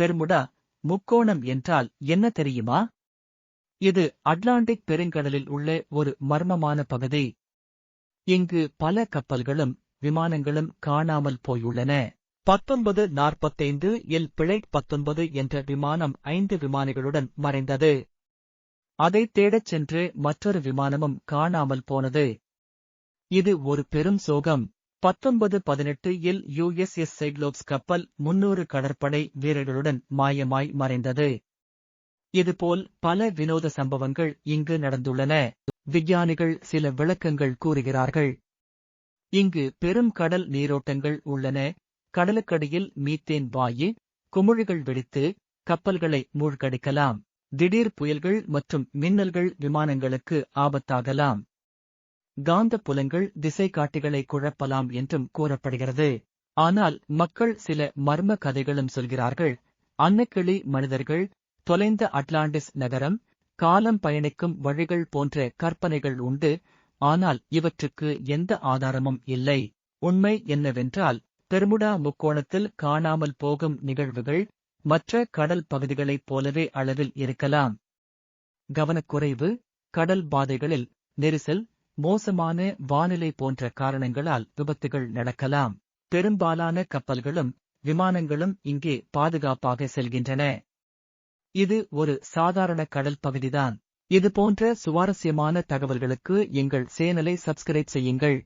Bermuda முக்கோணம் என்றால் என்ன தெரியுமா? இது அட்லாண்டிக் பெருங்கடலில் உள்ள ஒரு மர்மமான பகுதி. இங்கு பல கப்பல்களும் விமானங்களும் காணாமல் போயுள்ளன. பத்தொன்பது நாற்பத்தைந்து எல் பிழைட் பத்தொன்பது என்ற விமானம் ஐந்து விமானிகளுடன் மறைந்தது. அதைத் தேடச் சென்று மற்றொரு விமானமும் காணாமல் போனது. இது ஒரு பெரும் சோகம். பத்தொன்பது பதினெட்டு இல் யுஎஸ்எஸ் சைக்ளோப்ஸ் கப்பல் முன்னூறு கடற்படை வீரர்களுடன் மாயமாய் மறைந்தது. இதுபோல் பல வினோத சம்பவங்கள் இங்கு நடந்துள்ளன. விஞ்ஞானிகள் சில விளக்கங்கள் கூறுகிறார்கள். இங்கு பெரும் கடல் நீரோட்டங்கள் உள்ளன. கடலுக்கடியில் மீத்தேன் வாயு குமிழிகள் வெடித்து கப்பல்களை மூழ்கடிக்கலாம். திடீர் புயல்கள் மற்றும் மின்னல்கள் விமானங்களுக்கு ஆபத்தாகலாம். காந்த புலங்கள் திசை காட்டிகளை குழப்பலாம் என்றும் கூறப்படுகிறது. ஆனால் மக்கள் சில மர்ம கதைகளும் சொல்கிறார்கள். அன்னக்கிளி மனிதர்கள் தொலைந்த அட்லாண்டிஸ் நகரம் காலம் பயணிக்கும் வழிகள் போன்ற கற்பனைகள் உண்டு. ஆனால் இவற்றுக்கு எந்த ஆதாரமும் இல்லை. உண்மை என்னவென்றால் பெர்முடா முக்கோணத்தில் காணாமல் போகும் நிகழ்வுகள் மற்ற கடல் பகுதிகளைப் போலவே அளவில் இருக்கலாம். கவனக்குறைவு கடல் பாதைகளில் நெரிசல் மோசமான வானிலை போன்ற காரணங்களால் விபத்துகள் நடக்கலாம். பெரும்பாலான கப்பல்களும் விமானங்களும் இங்கே பாதுகாப்பாக செல்கின்றன. இது ஒரு சாதாரண கடல் பகுதிதான். இது போன்ற சுவாரஸ்யமான தகவல்களுக்கு எங்கள் சேனலை சப்ஸ்கிரைப் செய்யுங்கள்.